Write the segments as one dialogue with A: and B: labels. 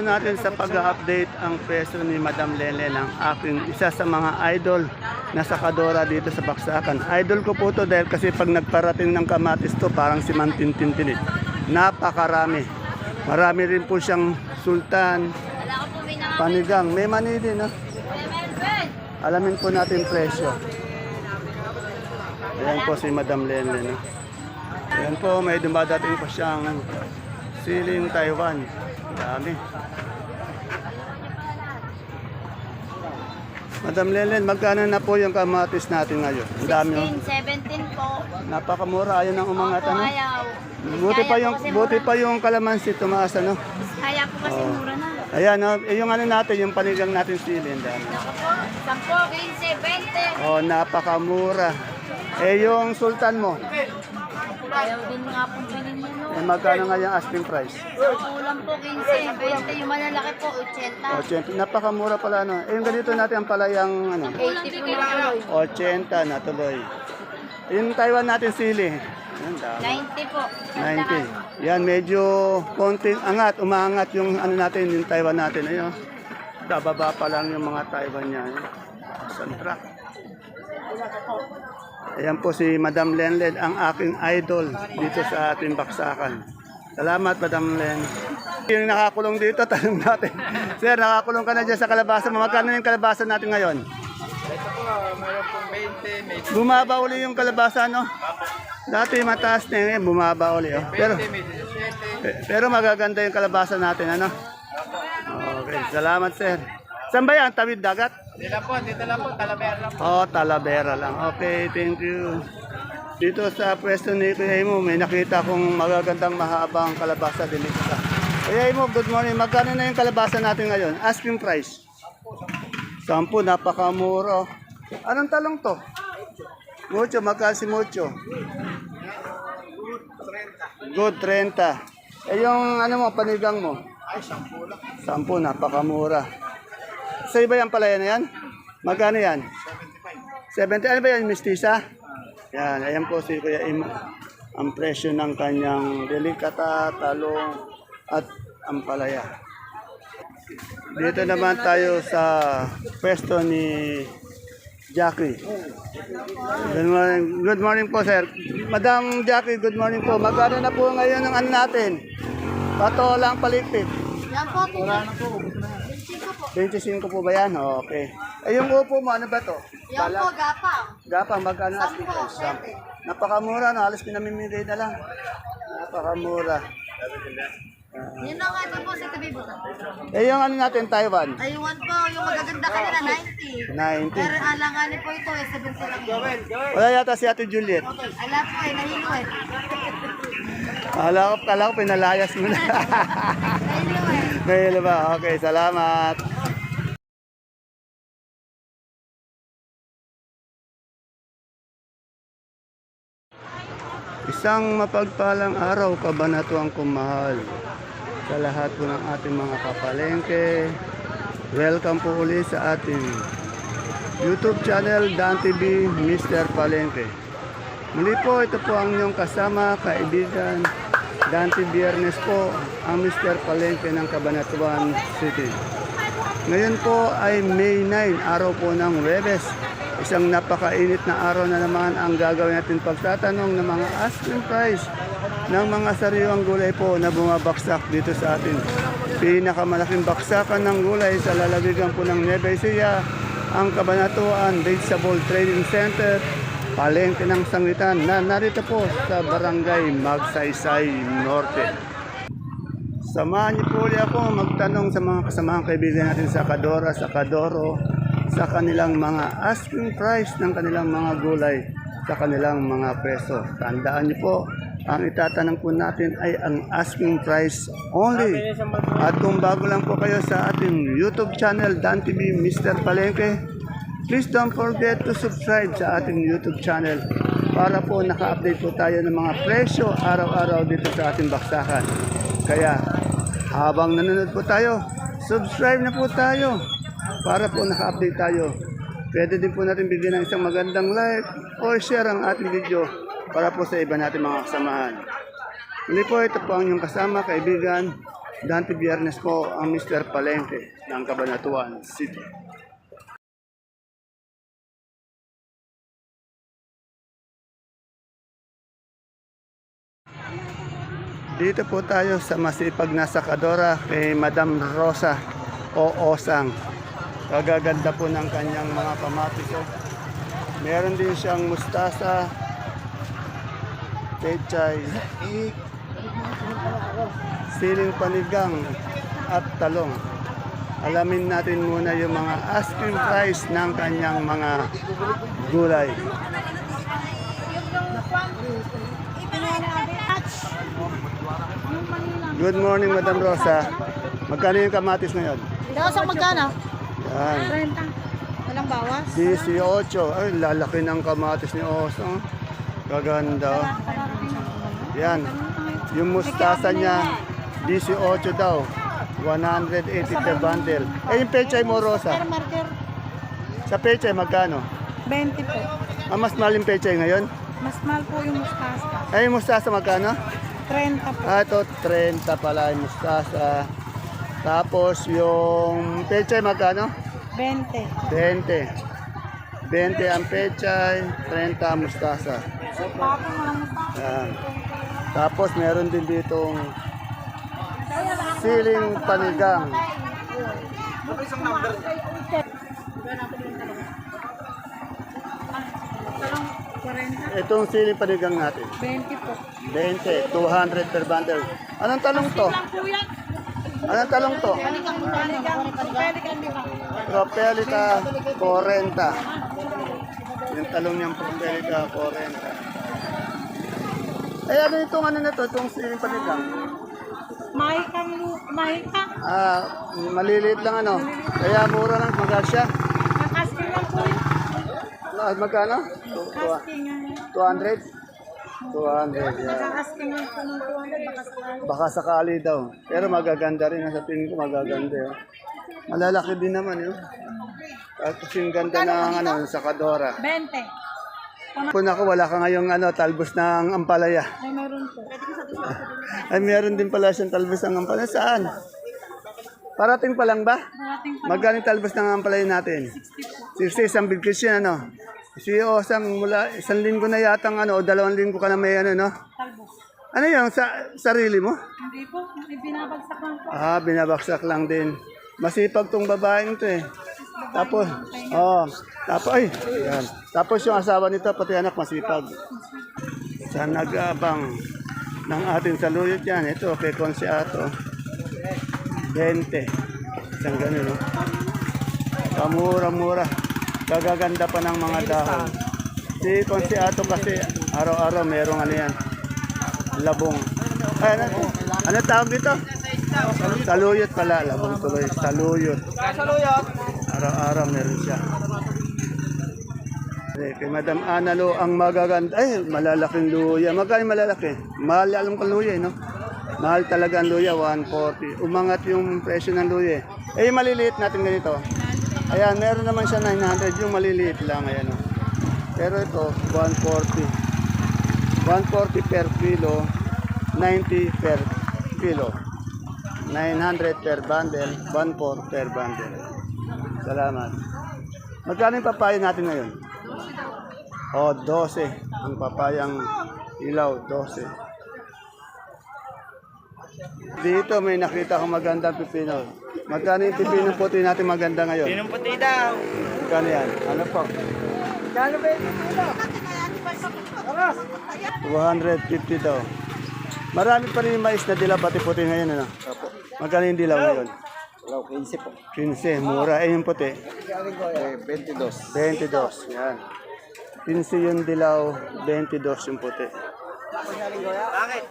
A: po natin sa pag-update ang presyo ni Madam Lele ng aking isa sa mga idol na sakadora dito sa Baksakan. Idol ko po to dahil kasi pag nagparating ng kamatis to parang si Mantintintinit. Napakarami. Marami rin po siyang sultan,
B: po
A: panigang. May mani din, no? Alamin po natin presyo. Ayan po si Madam Lele, no? Ayan po, may dumadating pa siyang siling Taiwan. Dami. Madam Lelen, magkano na po yung kamatis natin ngayon? Ang dami. oh.
B: 16, 17 po.
A: Napakamura, ayun ang umangat
B: Opo,
A: ano.
B: ayaw.
A: Buti pa yung
B: kasi
A: buti
B: mura.
A: pa yung kalamansi tumaas ano.
B: Kaya po kasi mura na.
A: Ayan, oh, eh, yung ano natin, yung panigang natin sili, ang dami.
B: Naku po, 10, 15, 20.
A: Oh, napakamura. Eh yung sultan mo,
B: Ayaw din nga po bilhin no.
A: Eh, magkano nga yung asking price?
B: Kulang po 15, 20. Yung malalaki po, 80.
A: 80. Napakamura pala ano. Eh, yung ganito natin ang palayang ano,
B: 80 po na tuloy.
A: 80 na tuloy. Yung Taiwan natin sili. Yan, dami.
B: 90 po.
A: 90. Yan, medyo konting angat, umaangat yung ano natin, yung Taiwan natin. Ayun. Bababa pa lang yung mga Taiwan niya. Ayun. Ayan po si Madam Lenlen, ang aking idol dito sa ating baksakan. Salamat, Madam Len. Yung nakakulong dito, tanong natin. Sir, nakakulong ka na dyan sa kalabasa. Magkano yung kalabasa natin ngayon? Bumaba uli yung kalabasa, no? Dati mataas na yun, bumaba uli. Oh. Pero, pe- pero magaganda yung kalabasa natin, ano? Okay, salamat, sir. Saan ba yan? Tawid dagat?
C: Dito po, dito lang po, Talavera lang.
A: Oh, Talavera lang. Okay, thank you. Dito sa pwesto ni Kuya Imo, may nakita kong magagandang mahabang kalabasa din dito. Kuya Imo, good morning. Magkano na yung kalabasa natin ngayon? Asking price. Sampu, napakamura. Anong talong to? Mucho, magkano si Mucho? Good, 30. Eh yung ano mo, panigang mo?
C: Ay, sampu lang.
A: Sampu, napakamura. Sa iba yan pala yan, yan? Magkano yan? 70. Ano ba yan, mistisa? Yan, ayan po si Kuya Im. Ang presyo ng kanyang delikata, talong, at ampalaya. Dito naman tayo sa pwesto ni Jackie. Good morning, good morning po, sir. Madam Jackie, good morning po. Magkano na po ngayon ang ano natin? Pato lang paligpit.
B: Yan po,
C: Wala na po.
A: 25 po ba yan? Okay. Eh, yung upo mo, ano ba to?
B: Yan po, gapang.
A: Gapang, magkano asking
B: Sampo,
A: price? Sampo. Napakamura, no? Halos pinamimigay na lang. Napakamura.
B: Yun na nga din po sa tabi po.
A: Eh, yung ano natin, Taiwan?
B: Ayun po, yung magaganda kanila, 90.
A: 90.
B: Pero alanganin po ito eh, 70 lang yun.
A: Wala yata si Ate Juliet.
B: Ala po eh, nahilo eh.
A: Kala ko, kala ko pinalayas mo na.
B: Nahilo.
A: May ba? Okay, salamat. Isang mapagpalang araw kabanatuang kumahal sa lahat po ng ating mga kapalengke. Welcome po uli sa ating YouTube channel Dan TV Mr. Palengke. Muli po, ito po ang inyong kasama, kaibigan, Dante Biernes po, ang Mr. Palengke ng Cabanatuan City. Ngayon po ay May 9, araw po ng Webes. Isang napakainit na araw na naman ang gagawin natin pagtatanong ng mga asking price ng mga sariwang gulay po na bumabaksak dito sa atin. Pinakamalaking baksakan ng gulay sa lalawigan po ng Nueva Ecija, ang Cabanatuan Vegetable Trading Center, palengke ng sangitan na narito po sa Barangay Magsaysay Norte. Samahan niyo po ako magtanong sa mga kasamahan kaibigan natin sa Kadora, sa Kadoro, sa kanilang mga asking price ng kanilang mga gulay, sa kanilang mga peso. Tandaan niyo po, ang itatanong po natin ay ang asking price only. At kung bago lang po kayo sa ating YouTube channel, Dan TV Mr. Palengke, please don't forget to subscribe sa ating YouTube channel para po naka-update po tayo ng mga presyo araw-araw dito sa ating baksakan. Kaya habang nanonood po tayo, subscribe na po tayo para po naka-update tayo. Pwede din po natin bigyan ng isang magandang like or share ang ating video para po sa iba natin mga kasamahan. Muli po, ito po ang inyong kasama, kaibigan, Dante Biernes po ang Mr. Palengke ng Cabanatuan City. Dito po tayo sa masipag na sakadora kay Madam Rosa o Osang. Kagaganda po ng kanyang mga kamatis. oh. Meron din siyang mustasa, pechay, siling panigang at talong. Alamin natin muna yung mga asking price ng kanyang mga gulay. Good morning, Madam Rosa. Magkano yung kamatis ngayon?
B: Daos ang magkano?
A: Yan.
B: 30. Walang bawas?
A: 18. Ay, lalaki ng kamatis ni Osong. Gaganda. oh. Yan. Yung mustasa niya, 18 daw. 180 per bundle. Eh, yung pechay mo, Rosa. Sa pechay, magkano?
B: 20 po.
A: Ah, mas mahal yung pechay ngayon?
B: Mas mahal po yung mustasa.
A: Yung mustasa, magkano?
B: 30 po.
A: Ah, ito, 30 pala yung mustasa. Tapos, yung pechay, magkano?
B: 20.
A: 20. 20 ang pechay, 30 ang mustasa. Yan. Tapos meron din ditong siling panigang.
B: Talong 40.
A: Itong siling panigang natin.
B: 20 po.
A: 20, 200 per bundle. Anong talong to? Anong talong to? Propelica 40. Yung talong niyang Propelica 40. Eh ano itong ano na to? Itong siling panigang?
B: Mahal kang, mahal ka.
A: Ah, maliliit lang ano. Kaya mura lang magasya.
B: Kakasking lang po yun.
A: Ah, Magkano?
B: Casting nga.
A: 200? 200, yan.
B: Kakasking lang po ng 200. Baka sakali.
A: Baka sakali daw. Pero magaganda rin. Sa tingin ko magaganda yun. Malalaki din naman yun. At kasing ganda ng ano, sa Kadora.
B: 20.
A: Kung ako, wala ka ngayong ano, talbos ng ampalaya.
B: Ay, meron po.
A: Ay, meron din pala siyang talbos ng ampalaya. Saan? Parating pa lang ba?
B: Parating pa.
A: Magkano yung talbos ng ampalaya natin? 60 isang bigkis yan, ano? Si Osang mula isang linggo na yatang ano, o dalawang linggo ka na may ano, no?
B: Talbos.
A: Ano yung sa sarili mo?
B: Hindi po. Binabagsak lang po.
A: Ah, binabaksak lang din. Masipag tong babaeng to eh. Tapos, oh, tapos, ay, yan. Tapos yung asawa nito, pati anak masipag. Sa nag-abang ng ating saluyot yan, ito, kay Consiato. 20. Isang ganun, no? Kamura-mura. Gagaganda pa ng mga dahon. Si Consiato kasi, araw-araw merong ano yan, labong. Ay, ano, ano tawag dito? Saluyot pala, labong tuloy. Saluyot.
C: Kasaluyot.
A: Araw-araw meron siya. Eh, kay Madam Analo ang magaganda. Ay, malalaking luya. Magkano malalaki? Mahal alam ko luya, eh, no? Mahal talaga ang luya, 140. Umangat yung presyo ng luya. eh. Eh, maliliit natin ganito. Ayan, meron naman siya 900. Yung maliliit lang, ayan. Oh. Pero ito, 140. 140 per kilo, 90 per kilo. 900 per bundle, 140 per bundle. Salamat. Magkano yung papaya natin ngayon? Oh, 12. Ang papayang ilaw, 12. Dito may nakita akong magandang pipino. Magkano yung pipino puti natin maganda ngayon?
C: Pinumputi daw.
A: Magkano yan? Ano po?
C: Gano ba yung pipino?
A: 250 daw. Marami pa rin yung mais na dilaw pati puti ngayon. Ano? Magkano yung dilaw ngayon?
C: Hello, 15 po.
A: 15, mura. Eh, yung puti.
C: Eh, 22.
A: 22, yan. 15 yung dilaw, 22 yung puti.
C: Bakit?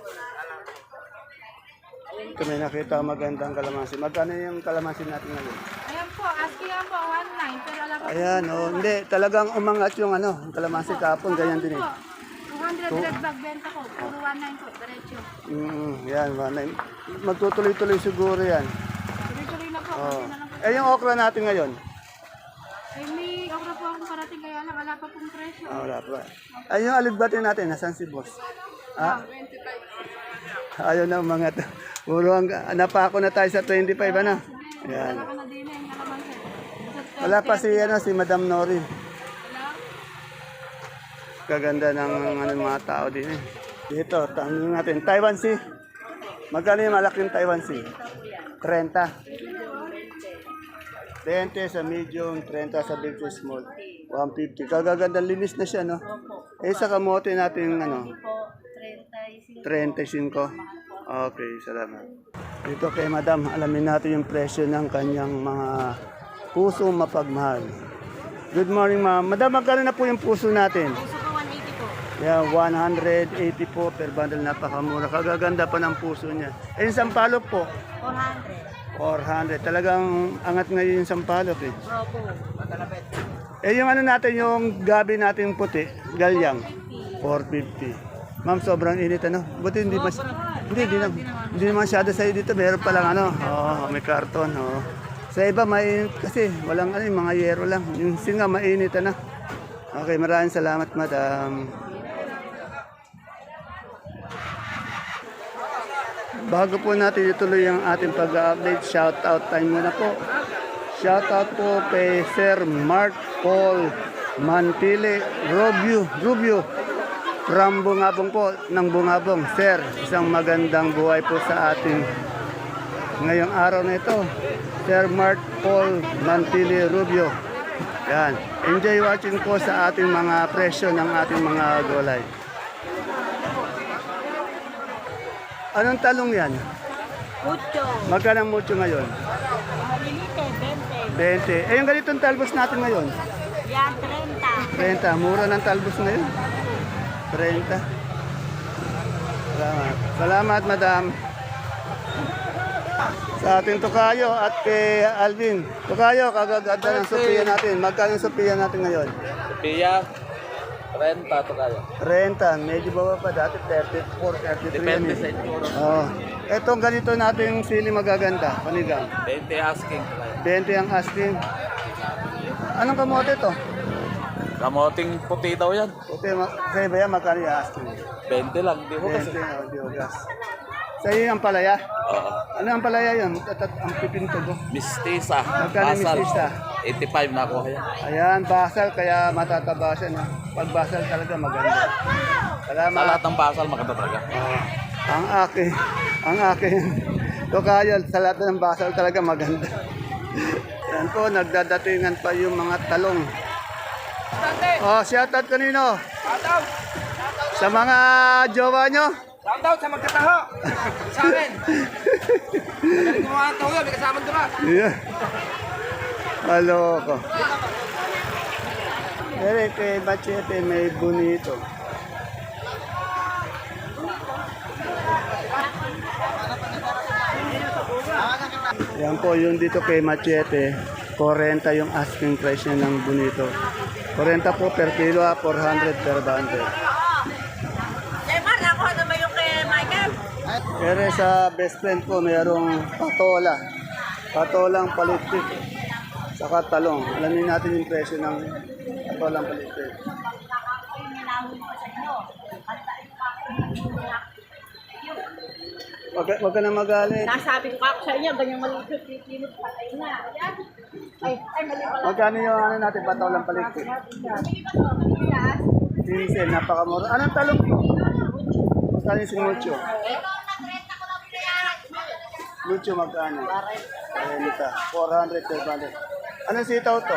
A: May nakita magandang kalamansi. Magkano yung kalamansi natin ngayon?
B: Ayan po. Asking lang po. 1.9. Pero alam ko.
A: Ayan, oh, hindi. Talagang umangat yung ano, yung kalamansi kapon, ganyan din eh.
B: 200 red bag benta ko. Puro 1.9 po. Diretso.
A: Mm, yan, manay. magtutuloy-tuloy siguro yan.
B: Tuloy-tuloy na po.
A: Oh.
B: Kasi na lang po.
A: Eh, yung okra natin ngayon?
B: Ay, may okra po akong parating kaya lang. Wala pa pong presyo.
A: Ah, wala pa. Ay, yung aligbati natin, nasan si boss? Ah? Ayaw na mga to. Puro ang, napako na tayo sa 25, ano? Yan. Wala pa si, ano, si Madam Nori. Kaganda ng ano, mga tao din eh. Dito, tanongin natin. Taiwan Sea. Magkano yung malaking Taiwan Sea? 30. 20 sa medium, 30 sa big to small. 150. Kagaganda linis na siya, no? Eh, sa kamote natin, ano,
B: Po, 35.
A: 35. Okay, salamat. Dito kay Madam, alamin natin yung presyo ng kanyang mga puso mapagmahal. Good morning, ma'am. Madam, magkano na po yung puso natin?
B: Puso ko 180 po.
A: Yeah, 180 po per bundle. Napakamura. Kagaganda pa ng puso niya. Eh, yung sampalok po,
B: 400.
A: 400. Talagang angat ngayon yung sampalok eh.
B: Opo.
A: Eh, yung ano natin, yung gabi natin puti, galyang, 450. Ma'am, sobrang init ano? Buti hindi mas... Hindi, hindi, na, hindi naman masyado sa'yo dito. Meron pa lang ano, oh, may karton. Oh. Sa iba, mainit kasi. Walang ano, mga yero lang. Yung singa, mainit ano. Okay, maraming salamat, madam. Bago po natin ituloy ang ating pag-update, shout out time muna po. Shout out po kay Sir Mark Paul Mantile Rubio, Rubio from Bungabong po, ng Bungabong. Sir, isang magandang buhay po sa ating ngayong araw na ito. Sir Mark Paul Mantile Rubio. Yan. Enjoy watching po sa ating mga presyo ng ating mga gulay. Anong talong yan?
B: Mucho.
A: Magkano mucho ngayon?
B: Malilite, 20.
A: 20. Eh, yung ganitong talbos natin ngayon?
B: Yan, 30.
A: 30. Mura ng talbos ngayon. 30. Salamat. Salamat, madam. Sa ating Tukayo at kay Alvin. Tukayo, kagaganda ng Sophia natin. Magkano yung Sophia natin ngayon?
C: Pia, renta to kayo.
A: Renta, medyo baba pa dati 34, 33
C: Depende
A: yan
C: sa
A: eh.
C: itsura.
A: Oh. Etong ganito nating sili magaganda, panigang.
C: 20 asking to kayo.
A: 20 ang asking. Anong kamote to?
C: Kamoting puti daw yan.
A: Okay, ma- sa iba yan, magkano yung asking?
C: 20 lang, di ko kasi.
A: 20 o diogas. Sa iyo ang palaya?
C: Oo.
A: Ano ang palaya yun? Tatat ang pipinto ko.
C: Mistisa.
A: Magkano yung
C: Basal.
A: mistisa?
C: 85 na ako kaya.
A: Ayan, basal, kaya matataba siya. No? Pag basal talaga maganda.
C: Sa
A: Salamat.
C: lahat ng basal, maganda talaga.
A: Ah, ang akin, ang akin, to kaya sa lahat ng basal talaga maganda. Yan po, nagdadatingan pa yung mga talong. Oh, shoutout kanino? Sa mga jowa nyo?
D: Shout out sa magkataho. sa akin. Magaling mga taho yun, may kasama doon ah.
A: Yeah. Maloko. Pero kay Machete may bonito. Yan po yung dito kay Machete. 40 yung asking price niya ng bonito. 40 po per kilo, ah, 400 per bundle.
B: Lemar, nakuha naman yung kay Michael.
A: Pero sa best friend ko, mayroong patola. Patolang palitik. Saka talong. Alamin natin yung presyo ng patolang palitik. Wag, ka- wag ka na magalit.
B: Nasabi ko ako sa inyo, ganyang maliit yung kinot patay na. Ayan. Ay, ay, mali pala.
A: Magkano yung ano natin, patolang palitik? Pinsel, napakamura. Anong talong? Magkano yung sumucho? Lucho magkano? 40. 400 per bundle. Anong sitaw to?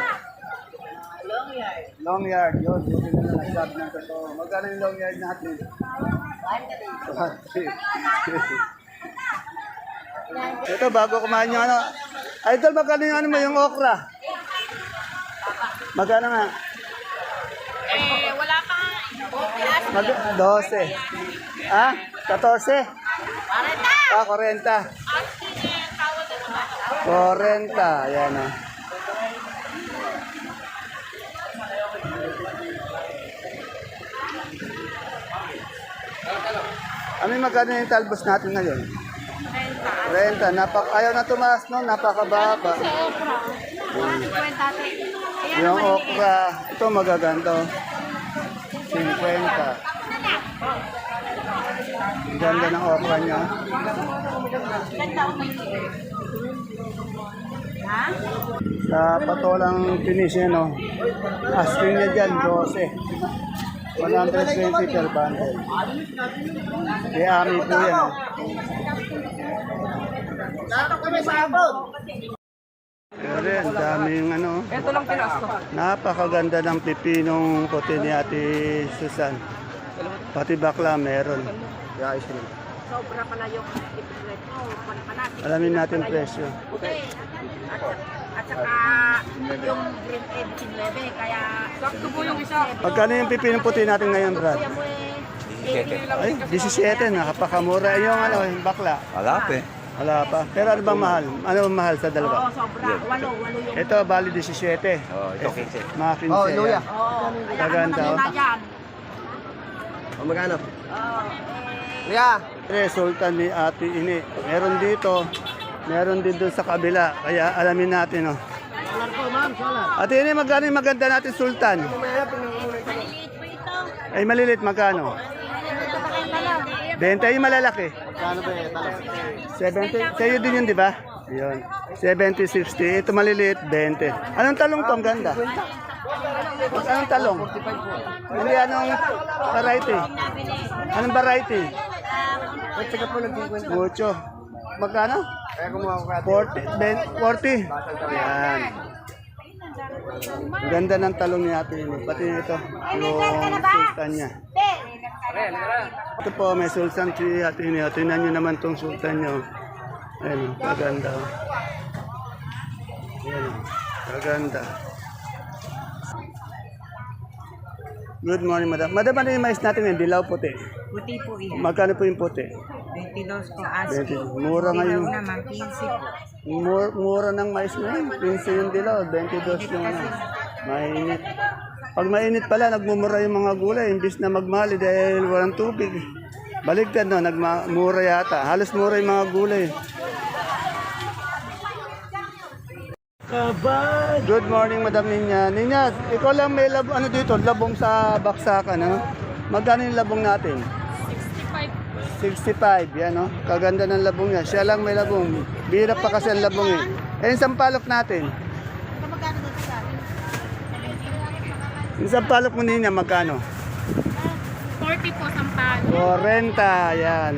A: Long yard. Long yard, yun. Yun yung na nagsabi ng totoo. Magkano yung long yard natin? 100. Ito, bago kumain yung ano. Idol, magkano yung ano mo, yung okra? Magkano nga?
B: Eh, wala pa.
A: Mag 12. Ah? 14? Ah, 40. 40. Ayan ah. Ano yung magkano yung talbos natin ngayon? Renta. Napak ayaw na tumaas no, napakababa.
B: Kwenta ate. Ayan
A: Yung okra, ito magaganda. oh. 50. Ang ganda ng okra niya. Sa patolang finish yan, no? Asking niya dyan, 12. 120 per bundle. Kaya ami po yan. oh. Pero rin, daming ano.
D: Ito lang pinas ko.
A: Napakaganda ng pipinong puti ni Ate Susan. Pati bakla meron. Kaya ayos rin.
B: Sobra pala yung.
A: Alamin natin presyo.
B: Okay. At, saka yung green egg chinlebe. Kaya...
D: Sakto po yung isa.
A: Magkano yung pipinong puti natin ngayon, Brad?
B: Eh.
A: Ay, 17, nakapakamura. Yung ano, yung bakla.
C: Wala pa eh.
A: Wala pa. Pero ano bang mahal? Ano bang mahal sa
B: Oo,
A: dalawa?
B: sobra. Walo, walo yung...
A: Ito, bali 17.
C: Oh, ito 15.
A: Mga 15. Oh, luya.
B: Oo. Kaya
A: Maganda,
B: na dyan?
A: O magkano?
B: Oo. Eh,
A: Luya. Resulta ni Ate Ini. Meron dito. Meron din doon sa kabila. Kaya alamin natin, oh. Ate Ini, magkano yung maganda natin sultan? Ay, malilit, magkano?
B: Ito pa kayo lang.
A: 20 yung malalaki. Kano ba yung 70. Sa'yo din yun, di ba? Yun. 70, 60. Ito maliliit, 20. Anong talong to? Ang ganda. Anong talong? Hindi, anong variety? Anong variety? Mucho. Magkano? 40. 20, 40. Yan. Ang Ganda ng talong ni ate ini. Pati ito, yung sultan niya. Ito po, may sultan si ate ini. Tingnan nyo naman tong sultan niyo. Ayun, maganda. Ayun, maganda. Good morning, madam. Madam, ano yung mais natin yung dilaw puti?
E: Puti po iyan.
A: Magkano po yung puti?
E: 22 po aso.
A: 20. Mura ngayon.
E: Dilaw naman, 15 po.
A: Mura, mura ng mais ngayon. 15 yung dilaw, 22 yung ano. Mainit. Pag mainit pala, nagmumura yung mga gulay. Imbis na magmali dahil walang tubig. Baligtad no, nagmura yata. Halos mura yung mga gulay. Good morning, Madam Ninya. Ninya, ikaw lang may lab, ano dito, labong sa baksakan, ano? Magkano yung labong natin? 65, yan no? Kaganda ng labong niya. Siya lang may labong. Bira pa kasi ang labong eh. Eh, yung sampalok natin. Yung sampalok mo niya, magkano?
F: 40 po sampalo.
A: 40, yan.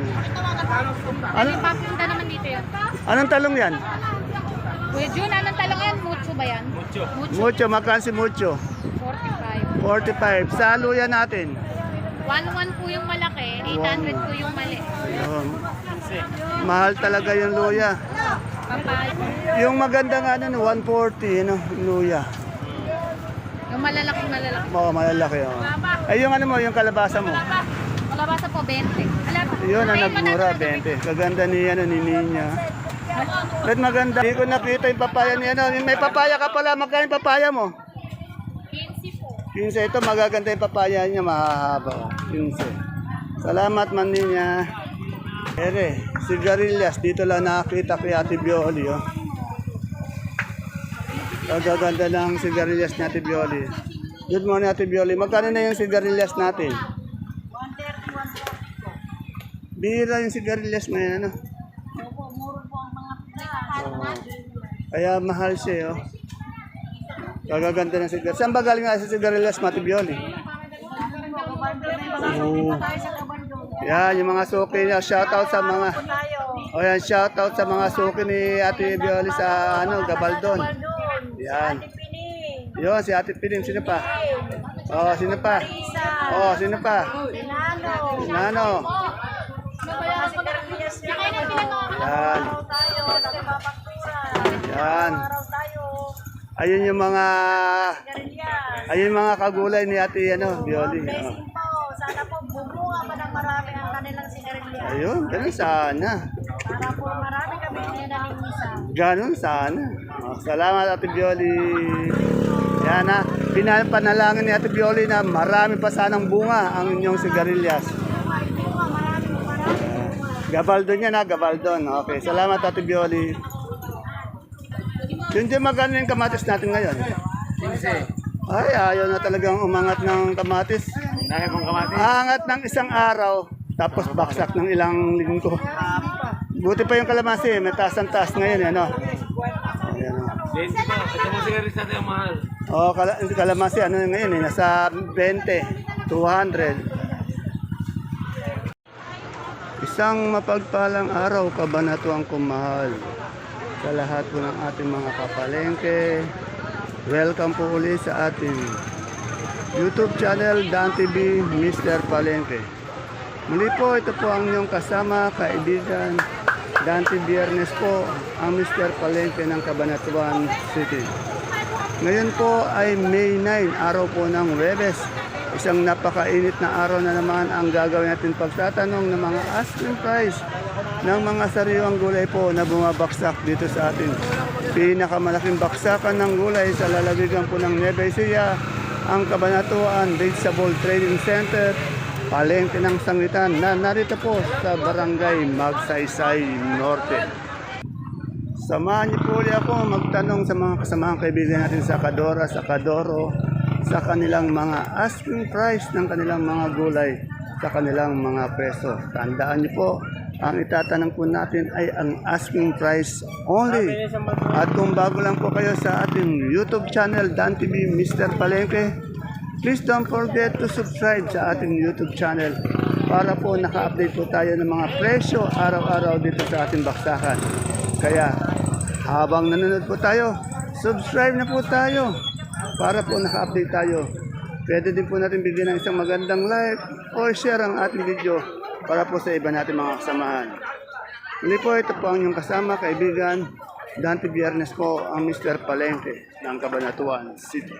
A: Ano,
F: Papunta naman dito yun.
A: anong talong yan?
F: Kuya Jun, anong talong yan? Mucho ba yan? Mucho. Mucho.
A: Mucho, magkano si Mucho?
F: 45.
A: 45. Sa luya natin.
F: 1-1 po yung malaki, 800 po yung mali.
A: Ayun. Mahal talaga yung luya.
F: Papal.
A: Yung maganda nga ano, 140, ano, luya.
F: Yung malalaki malalaki.
A: Oo, malalaki. Oh. Ay, yung ano mo, yung kalabasa mo.
F: Kalabasa po 20. Ala po.
A: Yun ang nagmura,
F: madami.
A: 20. Kaganda ni, ano, ni Ninya. Ba't maganda? Hindi ko nakita yung papaya ni ano. May papaya ka pala. Magkano yung papaya mo?
F: 15 po.
A: 15. Ito, magaganda yung papaya niya. Mahahaba. oh. 15. Salamat man niya. Ere, sigarilyas. Dito lang nakakita kay Ate Bioli. Oh. Kagaganda ng sigarilyas ni Ate Bioli. Good morning, Ate Bioli. Magkano na yung sigarilyas natin?
B: 130, 140 po.
A: Bira yung sigarilyas na yan. Ano?
B: Opo, muro po ang mga pila.
A: Kaya mahal siya, oh. Kagaganda ng sigarillas. Saan ba galing nga sa sigarillas, Matibioli? Oo. Yan, yung mga suki niya. Shoutout sa mga... O yan, shoutout sa mga suki ni Ate Bioli sa ano, Gabaldon. Yan. Yun, si Ate Pinim. Sino pa? Oh, sino pa? Oh, sino pa? Nano.
B: Sigarilyas niya.
A: Yan. Yan. Ayun yung mga... Ayun yung mga kagulay ni Ate ano, Bioli. Oh.
B: Blessing po. Sana po bumunga pa ng marami ang kanilang sigarilyas.
A: Ayun, ganun sana.
B: Para po marami kami ninaningisa.
A: Ganun sana. Oh, salamat Ate Bioli. Yan na, pinapanalangin ni Ate Bioli na marami pa sanang bunga ang inyong sigarilyas. Gabaldon yan ha, Gabaldon. Okay, salamat Ate Bioli. Yun dyan magkano yung kamatis natin ngayon?
D: 15.
A: Ay, ayaw na talagang umangat ng kamatis.
D: Dahil kong kamatis.
A: Angat ng isang araw, Tapos baksak ng ilang linggo. Buti pa yung kalamansi, may taas ang taas ngayon, ano? Ayan, oh.
D: Mahal.
A: Oh, kala, hindi kalamansi, ano yun ngayon eh, nasa 20, 200. Isang mapagpalang araw kabanatuang kumahal sa lahat po ng ating mga kapalengke. Welcome po uli sa ating YouTube channel Dan TV Mr. Palengke. Muli po, ito po ang inyong kasama, kaibigan, Dante Biernes po, ang Mr. Palengke ng Cabanatuan City. Ngayon po ay May 9, araw po ng Webes. Isang napakainit na araw na naman ang gagawin natin pagtatanong ng mga asking price ng mga sariwang gulay po na bumabaksak dito sa atin. Pinakamalaking baksakan ng gulay sa lalawigan po ng Nueva Ecija, ang Kabanatuan Vegetable Trading Center, palengke ng sangitan na narito po sa Barangay Magsaysay Norte. Samahan niyo po ako magtanong sa mga kasamahan kaibigan natin sa Kadora, sa Kadoro, sa kanilang mga asking price ng kanilang mga gulay, sa kanilang mga peso. Tandaan niyo po, ang itatanong po natin ay ang asking price only. At kung bago lang po kayo sa ating YouTube channel, Dan TV Mr. Palengke, please don't forget to subscribe sa ating YouTube channel para po naka-update po tayo ng mga presyo araw-araw dito sa ating baksakan. Kaya habang nanonood po tayo, subscribe na po tayo para po naka-update tayo. Pwede din po natin bigyan ng isang magandang like or share ang ating video para po sa iba natin mga kasamahan. Muli po, ito po ang inyong kasama, kaibigan. Dante Biernes po ang Mr. Palengke ng Cabanatuan City.